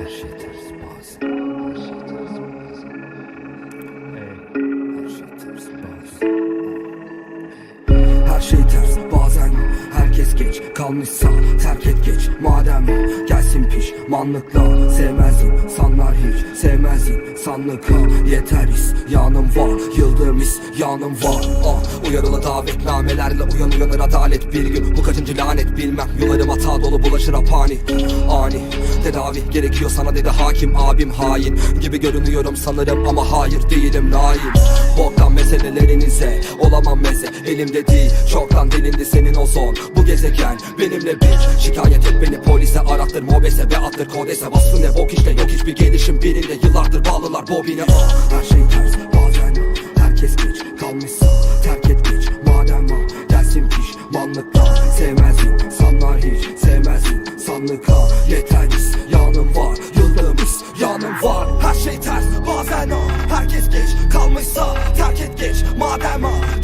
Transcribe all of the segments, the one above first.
Erschütterspause. Erschütterspause. Kalmışsa terk et geç. Madem gelsin pişmanlıkla. Sevmez insanlar hiç sevmez insanlık ha Yeter yanım var yıldığım yanım var. Ah, Uyarılı davetnamelerle uyan uyanır adalet. Bir gün bu kaçıncı lanet bilmem. Yollarım hata dolu bulaşır apani. Ani tedavi gerekiyor sana dedi hakim abim hain. Gibi görünüyorum sanırım ama hayır değilim naim. Boktan meselelerinize olamam meze. Elimde değil çoktan delindi senin o zon. Bu gezegen benimle bir Şikayet et beni. Polise arattır mobese Ve attır. Kodese bastı ne bok işte yok hiçbir gelişim. Birinde Yıllardır bağlılar bobine ah, Her şey ters bazen herkes geç. Kalmışsa Terk et geç. Madem ah, gelsin pişmanlıkla Sevmez insanlar hiç sevmez insanlık ha Yeter yanım var yıldığım yanım var. Her şey ters bazen ah, herkes geç. Kalmışsa Terk et geç. Madem ah,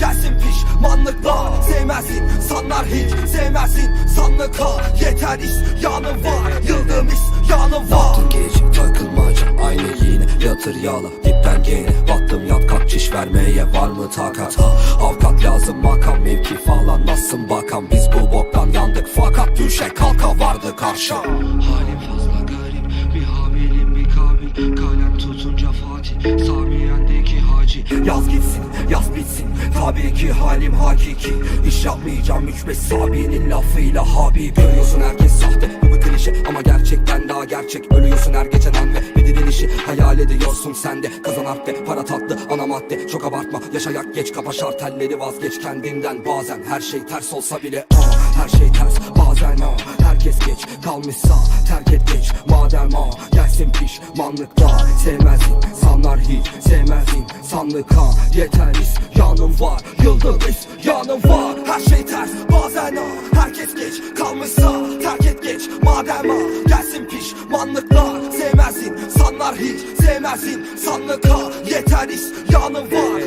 Sevmez insanlar hiç sevmez insanlık ha Yeter yanım var. Yıldığım yanım var. Yaptın geç takılmaca aynı yine yatır yala dipten gene Battım yat kalk çiş vermeye var mı takat? Ha Avukat lazım makam mevki falan. Nasılsın bakan? Biz bu boktan yandık. Fakat düşe kalka vardı karşı Halim fazla garip. Bir habilim bir kabil Kalem tutunca Fatih. Samiyen'deki hacı. Yaz gitsin yaz bitsin Tabii ki halim hakiki. İş yapmayacağım üç beş sabiyenin lafıyla Habib. Görüyorsun herkes sahte bu bir klişe Ama gerçekten daha gerçek. Ölüyorsun her geçen an ve bir direnişi Hayal ediyorsun sen de. Kazan harf ve para tatlı ana madde. Çok abartma yaşayak geç kapa şartelleri vazgeç kendinden. Bazen her şey ters olsa bile aa, Her şey ters. Bazen aa, Herkes geç kalmışsa terk et geç. Madem aa, gelsin pişmanlıkla Sevmez insanlar hiç sevmez insanlık ha. Yeter yanım var yıldığım yanım var. Her şey ters bazen aa, Herkes geç kalmışsa terk et geç. Madem aa, gelsin pişmanlıklar. Sevmez insanlar hiç sevmez insanlık ha. Yeter yanım var